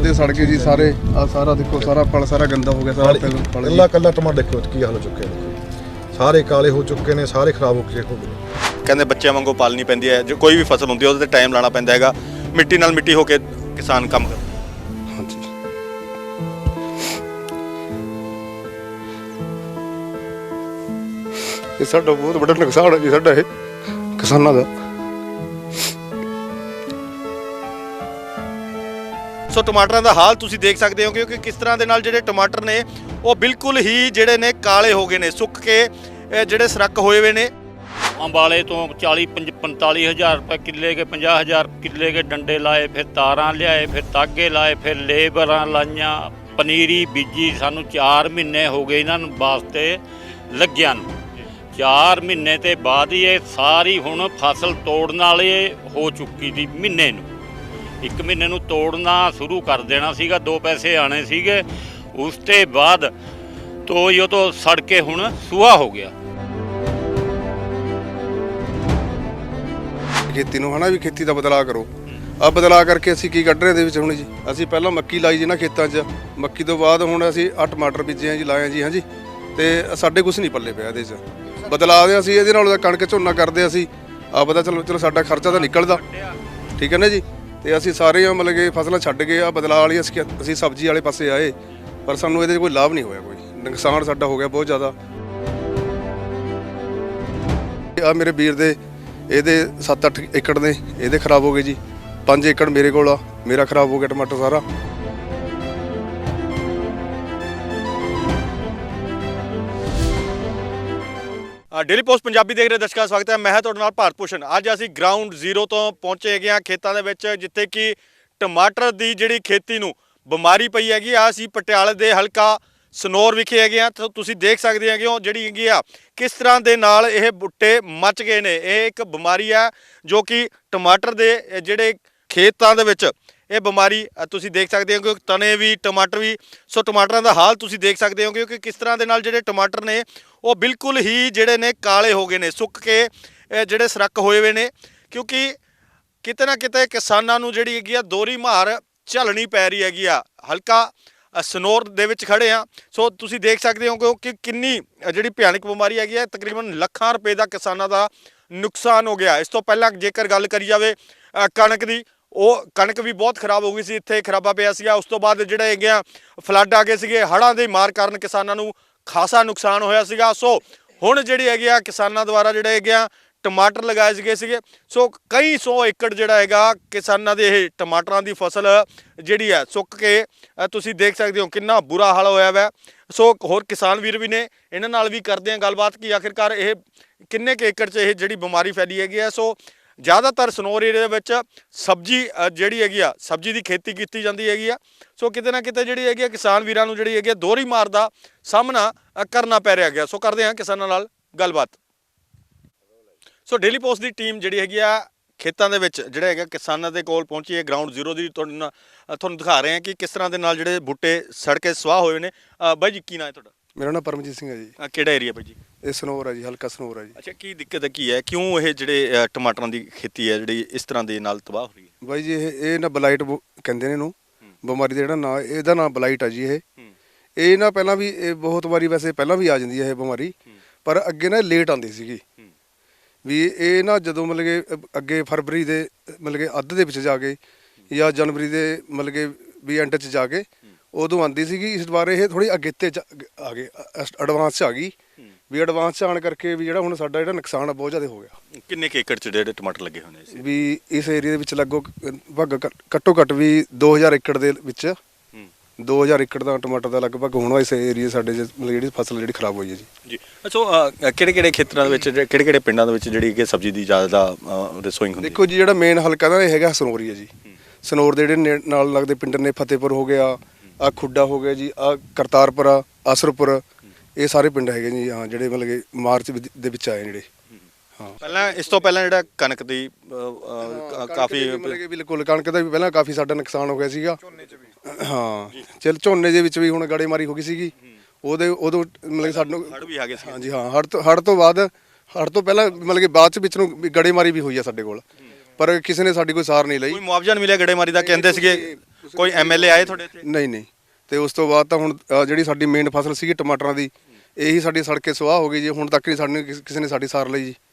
ਪੌਦੇ ਸੜ ਗਏ ਜੀ ਸਾਰੇ। ਆ ਸਾਰਾ ਦੇਖੋ ਸਾਰਾ ਪਲ ਸਾਰਾ ਗੰਦਾ ਹੋ ਗਿਆ ਸਾਰਾ ਪਲ ਪਲ ਜੀ। ਕੱਲਾ ਕੱਲਾ ਟਮਾਟਰ ਦੇਖੋ ਕੀ ਹਾਲ ਹੋ ਚੁੱਕੇ ਨੇ? ਸਾਰੇ ਕਾਲੇ ਹੋ ਚੁੱਕੇ ਨੇ ਸਾਰੇ ਖਰਾਬ ਹੋ ਕੇ ਹੋ ਗਏ ਕਹਿੰਦੇ ਬੱਚਿਆਂ ਵਾਂਗੂ ਪਾਲਣੀ ਪੈਂਦੀ ਹੈ। ਜੋ ਕੋਈ ਵੀ ਫਸਲ ਹੁੰਦੀ ਹੈ ਉਹਦੇ ਤੇ ਟਾਈਮ ਲਾਣਾ ਪੈਂਦਾ ਹੈਗਾ। ਮਿੱਟੀ ਨਾਲ ਮਿੱਟੀ ਹੋ ਕੇ ਕਿਸਾਨ ਕੰਮ ਕਰਦਾ। ਹਾਂਜੀ। ਇਹ ਸਾਡਾ ਬਹੁਤ ਵੱਡਾ ਨੁਕਸਾਨ ਹੈ ਜੀ ਸਾਡਾ ਇਹ ਕਿਸਾਨਾਂ ਦਾ। ਸੋ ਟਮਾਟਰਾਂ ਦਾ ਹਾਲ ਤੁਸੀਂ ਦੇਖ ਸਕਦੇ ਹੋ ਕਿਉਂਕਿ ਕਿਸ ਤਰ੍ਹਾਂ ਦੇ ਨਾਲ ਜਿਹੜੇ ਟਮਾਟਰ ਨੇ, ਉਹ ਬਿਲਕੁਲ ਹੀ ਜਿਹੜੇ ਨੇ ਕਾਲੇ ਹੋ ਗਏ ਨੇ, ਸੁੱਕ ਕੇ ਜਿਹੜੇ ਸਰਕ ਹੋਏ ਹੋਏ ਨੇ। ਅੰਬਾਲੇ ਤੋਂ 40 ਪੰਜ- 45 ਹਜ਼ਾਰ ਰੁਪਏ ਕਿੱਲੇ ਕੇ 50 ਹਜ਼ਾਰ ਕਿੱਲੇ ਕੇ ਡੰਡੇ ਲਾਏ, ਫਿਰ ਤਾਰਾਂ ਲਿਆਏ, ਫਿਰ ਤਾਗੇ ਲਾਏ, ਫਿਰ ਲੇਬਰਾਂ ਲਾਈਆਂ, ਪਨੀਰੀ ਬੀਜੀ, ਸਾਨੂੰ 4 ਮਹੀਨੇ ਹੋ ਗਏ ਇਹਨਾਂ ਨੂੰ ਵਾਸਤੇ ਲੱਗਿਆ ਨੂੰ। 4 ਮਹੀਨੇ ਤੇ ਬਾਅਦ ਹੀ ਇਹ ਸਾਰੀ ਹੁਣ ਫਸਲ ਤੋੜਨ ਵਾਲੇ ਹੋ ਚੁੱਕੀ ਸੀ ਮਹੀਨੇ ਨੂੰ। ਇੱਕ ਮਹੀਨੇ ਨੂੰ ਤੋੜਨਾ ਸ਼ੁਰੂ ਕਰ ਦੇਣਾ ਸੀਗਾ, ਦੋ ਪੈਸੇ ਆਣੇ ਸੀਗੇ। ਉਸ ਤੇ ਬਾਅਦ ਤੋਂ ਇਹ ਤੋਂ ਸੜ ਕੇ ਹੁਣ ਸੁਆ ਹੋ ਗਿਆ। ਖੇਤੀ ਨੂੰ ਹਨਾ ਵੀ ਖੇਤੀ ਦਾ ਬਦਲਾਅ ਕਰੋ। ਆ ਬਦਲਾਅ ਕਰਕੇ ਅਸੀਂ ਕੀ ਕੱਢ ਰਹੇ ਦੇ ਵਿੱਚ ਹੁਣ ਜੀ? ਅਸੀਂ ਪਹਿਲਾਂ ਮੱਕੀ ਲਾਈ ਜੀ ਨਾ ਖੇਤਾਂ 'ਚ। ਮੱਕੀ ਤੋਂ ਬਾਅਦ ਹੁਣ ਅਸੀਂ ਆ ਟਮਾਟਰ ਬੀਜੇ ਆ ਜੀ, ਲਾਏ ਆ ਜੀ, ਹਾਂਜੀ। ਤੇ ਸਾਡੇ ਕੁਝ ਨਹੀਂ ਪੱਲੇ ਪਿਆ ਇਹਦੇ 'ਚ। ਬਦਲਾਅ ਦੇ ਅਸੀਂ ਇਹਦੇ ਨਾਲ ਉਹਦਾ ਕਣਕ ਝੋਨਾ ਕਰਦੇ ਅਸੀਂ। ਆ ਪਤਾ ਚਲੋ ਚਲੋ ਸਾਡਾ ਖਰਚਾ ਤਾਂ ਨਿਕਲਦਾ। ਠੀਕ ਹੈ ਨਾ ਜੀ? ਤੇ ਅਸੀਂ ਸਾਰੇ ਮਤਲਬ ਕਿ ਫਸਲਾਂ ਛੱਡ ਕੇ ਆ, ਬਦਲਾਅ ਵਾਲੀ ਅਸੀਂ ਅਸੀਂ ਸਬਜ਼ੀ ਵਾਲੇ ਪਾਸੇ ਆਏ, ਪਰ ਸਾਨੂੰ ਇਹਦੇ 'ਚ ਕੋਈ ਲਾਭ ਨਹੀਂ ਹੋਇਆ ਕੋਈ। ਨੁਕਸਾਨ ਸਾਡਾ ਹੋ ਗਿਆ ਬਹੁਤ ਜ਼ਿਆਦਾ। ਆ ਮੇਰੇ ਵੀਰ ਦੇ, ਇਹਦੇ 7-8 ਏਕੜ ਨੇ, ਇਹਦੇ ਖਰਾਬ ਹੋ ਗਏ ਜੀ। 5 ਏਕੜ ਮੇਰੇ ਕੋਲ ਆ, ਮੇਰਾ ਖਰਾਬ ਹੋ ਗਿਆ ਟਮਾਟਰ ਸਾਰਾ। ਡੇਲੀ ਪੋਸਟ ਪੰਜਾਬੀ ਦੇਖ ਰਹੇ ਦਰਸ਼ਕਾਂ ਦਾ ਸਵਾਗਤ ਹੈ। ਮੈਂ ਹਾਂ ਤੁਹਾਡੇ ਨਾਲ ਭਾਰਤ ਭੂਸ਼ਣ। ਅੱਜ ਅਸੀਂ ਗਰਾਊਂਡ ਜ਼ੀਰੋ ਤੋਂ ਪਹੁੰਚੇ ਹੈਗੇ ਹਾਂ ਖੇਤਾਂ ਦੇ ਵਿੱਚ, ਜਿੱਥੇ ਕਿ ਟਮਾਟਰ ਦੀ ਜਿਹੜੀ ਖੇਤੀ ਨੂੰ ਬਿਮਾਰੀ ਪਈ ਹੈਗੀ ਆ। ਅਸੀਂ ਪਟਿਆਲੇ ਦੇ ਹਲਕਾ ਸਨੌਰ ਵਿਖੇ ਹੈਗੇ ਆ ਤਾਂ, ਤੁਸੀਂ ਦੇਖ ਸਕਦੇ ਹੈਗੇ ਹੋ ਜਿਹੜੀ ਹੈਗੀ ਆ, ਕਿਸ ਤਰ੍ਹਾਂ ਦੇ ਨਾਲ ਇਹ ਬੁੱਟੇ ਮੱਚ ਗਏ ਨੇ। ਇਹ ਇੱਕ ਬਿਮਾਰੀ ਆ, ਜੋ ਕਿ ਟਮਾਟਰ ਦੇ, ਜਿਹੜੇ ਖੇਤਾਂ ਦੇ ਵਿੱਚ ਇਹ ਬਿਮਾਰੀ ਤੁਸੀਂ ਦੇਖ ਸਕਦੇ ਹੋ ਕਿ ਤਣੇ ਵੀ, ਟਮਾਟਰ ਵੀ, ਸੋ ਟਮਾਟਰਾਂ ਦਾ ਹਾਲ ਤੁਸੀਂ ਦੇਖ ਸਕਦੇ ਹੋ ਕਿ ਕਿਸ ਤਰ੍ਹਾਂ ਦੇ ਨਾਲ ਜਿਹੜੇ ਟਮਾਟਰ ਨੇ, ਉਹ ਬਿਲਕੁਲ ਹੀ ਜਿਹੜੇ ਨੇ ਕਾਲੇ ਹੋ ਗਏ ਨੇ, ਸੁੱਕ ਕੇ ਜਿਹੜੇ ਸਰਕ ਹੋਏ ਹੋਏ ਨੇ, ਕਿਉਂਕਿ ਕਿਤੇ ਨਾ ਕਿਤੇ ਕਿਸਾਨਾਂ ਨੂੰ ਜਿਹੜੀ ਹੈਗੀ ਆ ਦੋਰੀ ਮਾਰ ਝੱਲਣੀ ਪੈ ਰਹੀ ਹੈਗੀ ਆ। ਹਲਕਾ ਸਨੋਰ ਦੇ ਵਿੱਚ ਖੜੇ ਆ ਸੋ ਤੁਸੀਂ ਦੇਖ ਸਕਦੇ ਹੋ ਕਿ- ਕਿ ਕਿੰਨੀ ਜਿਹੜੀ ਭਿਆਨਕ ਬਿਮਾਰੀ ਹੈਗੀ ਆ, ਤਕਰੀਬਨ ਲੱਖਾਂ ਰੁਪਏ ਦਾ ਕਿਸਾਨਾਂ ਦਾ ਨੁਕਸਾਨ ਹੋ ਗਿਆ। ਇਸ ਤੋਂ ਪਹਿਲਾਂ ਜੇਕਰ ਗੱਲ ਕਰੀ ਜਾਵੇ ਕਣਕ ਦੀ ਉਹ ਕਣਕ ਵੀ ਬਹੁਤ ਖਰਾਬ ਹੋ ਗਈ ਸੀ, ਇੱਥੇ ਖਰਾਬਾ ਪਿਆ ਸੀਗਾ। ਉਸ ਤੋਂ ਬਾਅਦ ਜਿਹੜੇ ਹੈਗੇ ਆ, ਫਲੱਡ ਆ ਗਏ ਸੀਗੇ, ਹੜ੍ਹਾਂ ਦੇ ਮਾਰ ਕਾਰਨ ਕਿਸਾਨਾਂ ਨੂੰ ਖਾਸਾ ਨੁਕਸਾਨ ਹੋਇਆ ਸੀਗਾ। ਸੋ ਹੁਣ ਜਿਹੜੀ ਹੈਗੀ ਆ, ਕਿਸਾਨਾਂ ਦੁਆਰਾ ਜਿਹੜੇ ਹੈਗੇ ਆ, ਟਮਾਟਰ ਲਗਾਏ ਸੀਗੇ ਸੀਗੇ। ਸੋ ਕਈ ਸੌ ਏਕੜ ਜਿਹੜਾ ਹੈਗਾ, ਕਿਸਾਨਾਂ ਦੇ ਇਹ ਟਮਾਟਰਾਂ ਦੀ ਫਸਲ ਜਿਹੜੀ ਹੈ ਸੁੱਕ ਕੇ ਤੁਸੀਂ ਦੇਖ ਸਕਦੇ ਹੋ ਕਿੰਨਾ ਬੁਰਾ ਹਾਲ ਹੋਇਆ ਵੈ। ਸੋ ਹੋਰ ਕਿਸਾਨ ਵੀਰ ਵੀ ਨੇ, ਇਹਨਾਂ ਨਾਲ ਵੀ ਕਰਦੇ ਆ ਗੱਲਬਾਤ ਕਿ ਆਖਿਰਕਾਰ ਇਹ ਕਿੰਨੇ ਕੁ ਏਕੜ 'ਚ ਇਹ ਜਿਹੜੀ ਬਿਮਾਰੀ ਫੈਲੀ ਹੈਗੀ ਹੈ ਸੋ ਜ਼ਿਆਦਾਤਰ ਸਨੋਰ ਏਰੀਆ ਦੇ ਵਿੱਚ ਸਬਜ਼ੀ ਜਿਹੜੀ ਹੈਗੀ ਆ, ਸਬਜ਼ੀ ਦੀ ਖੇਤੀ ਕੀਤੀ ਜਾਂਦੀ ਹੈਗੀ ਆ। ਸੋ ਕਿਤੇ ਨਾ ਕਿਤੇ ਜਿਹੜੀ ਹੈਗੀ ਆ, ਕਿਸਾਨ ਵੀਰਾਂ ਨੂੰ ਜਿਹੜੀ ਹੈਗੀ ਆ, ਦੋਹਰੀ ਮਾਰ ਦਾ ਸਾਹਮਣਾ ਕਰਨਾ ਪੈ ਰਿਹਾ ਗਿਆ ਸੋ ਕਰਦੇ ਹਾਂ ਕਿਸਾਨਾਂ ਨਾਲ ਗੱਲਬਾਤ। ਸੋ ਡੇਲੀ ਪੋਸਟ ਦੀ ਟੀਮ ਜਿਹੜੀ ਹੈਗੀ ਆ, ਖੇਤਾਂ ਦੇ ਵਿੱਚ ਜਿਹੜਾ ਹੈਗਾ, ਕਿਸਾਨਾਂ ਦੇ ਕੋਲ ਪਹੁੰਚੀ ਹੈ। ਗਰਾਊਂਡ ਜ਼ੀਰੋ ਦੀ ਤੁਹਾਨੂੰ ਤੁਹਾਨੂੰ ਦਿਖਾ ਰਹੇ ਹਾਂ ਕਿ ਕਿਸ ਤਰ੍ਹਾਂ ਦੇ ਨਾਲ ਜਿਹੜੇ ਬੂਟੇ ਸੜ ਕੇ ਸਵਾਹ ਹੋਏ ਨੇ। ਬਾਈ ਜੀ, ਕੀ ਨਾਂ ਹੈ ਤੁਹਾਡਾ? ਮੇਰਾ ਨਾਮ ਪਰਮਜੀਤ ਸਿੰਘ ਹੈ ਜੀ। ਅ, ਕਿਹੜਾ ਏਰੀਆ ਬਾਈ ਜੀ? ਇਹ ਸਨੋਰ ਹੈ ਜੀ ਹਲਕਾ ਸਨੋਰ ਹੈ ਜੀ। ਅੱਛਾ ਕੀ ਦਿੱਕਤ ਹੈ ਕੀ ਹੈ? ਕਿਉਂ ਇਹ ਜਿਹੜੇ ਅ, ਟਮਾਟਰਾਂ ਦੀ ਖੇਤੀ ਹੈ ਜਿਹੜੀ ਇਸ ਤਰ੍ਹਾਂ ਦੇ ਨਾਲ ਤਬਾਹ ਹੋ ਰਹੀ ਹੈ? ਬਾਈ ਜੀ ਇਹ ਇਹ ਨਾ ਬਲਾਈਟ ਬੋ- ਕਹਿੰਦੇ ਨੇ ਇਹਨੂੰ ਬਿਮਾਰੀ ਦਾ ਜਿਹੜਾ ਨਾਂ ਇਹਦਾ ਨਾਮ ਬਲਾਈਟ ਹੈ ਜੀ ਇਹ। ਇਹ ਨਾ ਪਹਿਲਾਂ ਵੀ ਇਹ ਬਹੁਤ ਵਾਰੀ ਵੈਸੇ ਪਹਿਲਾਂ ਵੀ ਆ ਜਾਂਦੀ ਹੈ ਇਹ ਬਿਮਾਰੀ ਪਰ ਅੱਗੇ ਨਾ ਲੇਟ ਆਉਂਦੀ ਸੀਗੀ। ਵੀ ਇਹ ਨਾ ਜਦੋਂ ਮਤਲਬ ਕਿ ਅ- ਅੱਗੇ ਫਰਵਰੀ ਦੇ ਮਤਲਬ ਕਿ ਅੱਧ ਦੇ ਵਿੱਚ ਜਾ ਕੇ ਜਾਂ ਜਨਵਰੀ ਦੇ ਮਤਲਬ ਕਿ ਵੀ ਐਂਡ 'ਚ ਜਾ ਕੇ ਉਦੋਂ ਆਉਂਦੀ ਸੀਗੀ ਇਸ ਵਾਰ ਇਹ ਥੋੜੀ ਅੱਗੇ ਤੇ ਚ- ਆ ਗਏ ਐਡਵਾਂਸ 'ਚ ਆ ਗਈ। ਵੀ ਐਡਵਾਂਸ 'ਚ ਆਉਣ ਕਰਕੇ ਵੀ ਜਿਹੜਾ ਹੁਣ ਸਾਡਾ ਜਿਹੜਾ ਨੁਕਸਾਨ ਆ ਬਹੁਤ ਜ਼ਿਆਦਾ ਹੋ ਗਿਆ। ਕਿੰਨੇ ਕੁ ਏਕੜ ਚ ਜਿਹੜੇ ਟਮਾਟਰ ਲੱਗੇ ਨੇ ਇਸ ਵੀ ਇਸ ਏਰੀਆ ਦੇ ਵਿੱਚ ਲੱਗੋ ਭੱਗ ਘੱਟੋ ਘੱਟ ਵੀ 2000 ਏਕੜ ਦੇ ਵਿੱਚ। 2000 ਏਕੜ ਦਾ ਟਮਾਟਰ ਦਾ ਲਗਭਗ ਹੁਣ ਇਸ ਏਰੀਆ ਸਾਡੇ ਜਿਹੜੀ ਫਸਲ ਜਿਹੜੀ ਖਰਾਬ ਹੋਈ ਹੈ ਜੀ। ਜੀ। ਸੋ ਕਿਹੜੇ ਕਿਹੜੇ ਖੇਤਰਾਂ ਦੇ ਵਿੱਚ ਕਿਹੜੇ ਕਿਹੜੇ ਪਿੰਡਾਂ ਦੇ ਵਿੱਚ ਜਿਹੜੀ ਕਿ ਸਬਜ਼ੀ ਦੀ ਜ਼ਿਆਦਾ ਰਸੋਈ ਹੁੰਦੀ ਦੇਖੋ ਜੀ ਜਿਹੜਾ ਮੇਨ ਹਲਕਾ ਦਾ ਇਹ ਹੈਗਾ ਸਨੋਰ ਹੀ ਜੀ। ਸਨੋਰ ਦੇ ਜਿਹੜੇ ਨਾਲ ਲੱਗਦੇ ਪਿੰਡ ਨੇ ਫਤਿਹਪੁਰ ਹੋ ਗਿਆ। ਆ ਖੁੱਡਾ ਹੋ ਗਿਆ ਜੀ ਆ ਕਰਤਾਰਪੁਰ ਅਸਰਪੁਰ ਇਹ ਸਾਰੇ ਪਿੰਡ ਹੈਗੇ ਜੀ ਹਾਂ ਜਿਹੜੇ ਮਤਲਬ ਕਿ ਮਾਰਚ ਵਿੱਚ- ਦੇ ਵਿੱਚ ਆਏ ਜਿਹੜੇ ਹਾਂ। ਪਹਿਲਾਂ ਇਸ ਤੋਂ ਪਹਿਲਾਂ ਜਿਹੜਾ ਕਣਕ ਦੀ ਅ, ਅ, ਕਾਫੀ ਮਤਲਬ ਕਿ ਬਿਲਕੁਲ ਕਣਕ ਦਾ ਵੀ ਪਹਿਲਾਂ ਕਾਫੀ ਸਾਡਾ ਨੁਕਸਾਨ ਹੋ ਗਿਆ ਸੀਗਾ। ਹਾਂ ਚਲ ਝੋਨੇ ਦੇ ਵਿੱਚ ਵੀ ਹੁਣ ਗੜੇਮਾਰੀ ਹੋ ਗਈ ਸੀਗੀ। ਉਹਦੇ ਉਦੋਂ ਮਤਲਬ ਕਿ ਸਾਨੂੰ ਹੜ ਵੀ ਆ ਗਏ ਸੀ ਹਾਂਜੀ ਹਾਂ ਹੜ ਤੋਂ ਹੜ ਤੋਂ ਬਾਅਦ ਹੜ ਤੋਂ ਪਹਿਲਾਂ ਮਤਲਬ ਕਿ ਬਾਅਦ ਚ ਵਿੱਚ ਨੂੰ ਵੀ ਗੜੇਮਾਰੀ ਵੀ ਹੋਈ ਆ ਸਾਡੇ ਕੋਲ। ਪਰ ਕਿਸੇ ਨੇ ਸਾਡੀ ਕੋਈ ਸਾਰ ਨਹੀਂ ਲਈ। ਕੋਈ ਮੁਆਵਜ਼ਾ ਨਹੀਂ ਮਿਲਿਆ ਗੜੇਮਾਰੀ ਦਾ ਕਹਿੰਦੇ ਸੀਗੇ। ਕੋਈ ਐਮਐਲਏ ਆਏ ਤੁਹਾਡੇ ਇੱਥੇ? ਨਹੀਂ ਨਹੀਂ। ਤੇ ਉਸ ਤੋਂ ਬਾਅਦ ਤਾਂ ਹੁਣ ਅ, ਜਿਹੜੀ ਸਾਡੀ ਮੇਨ ਫਸਲ ਸੀਗੀ ਟਮਾਟਰਾਂ ਦੀ ਇਹੀ ਸਾਡੀ ਸੜ ਕੇ ਸੁਆਹ ਹੋ ਗਈ ਜੀ। ਹੁਣ ਤੱਕ ਨਹੀਂ ਸਾਡੇ ਕਿਸੇ ਨੇ ਸਾਡੀ ਸਾਰ ਲਈ ਜੀ।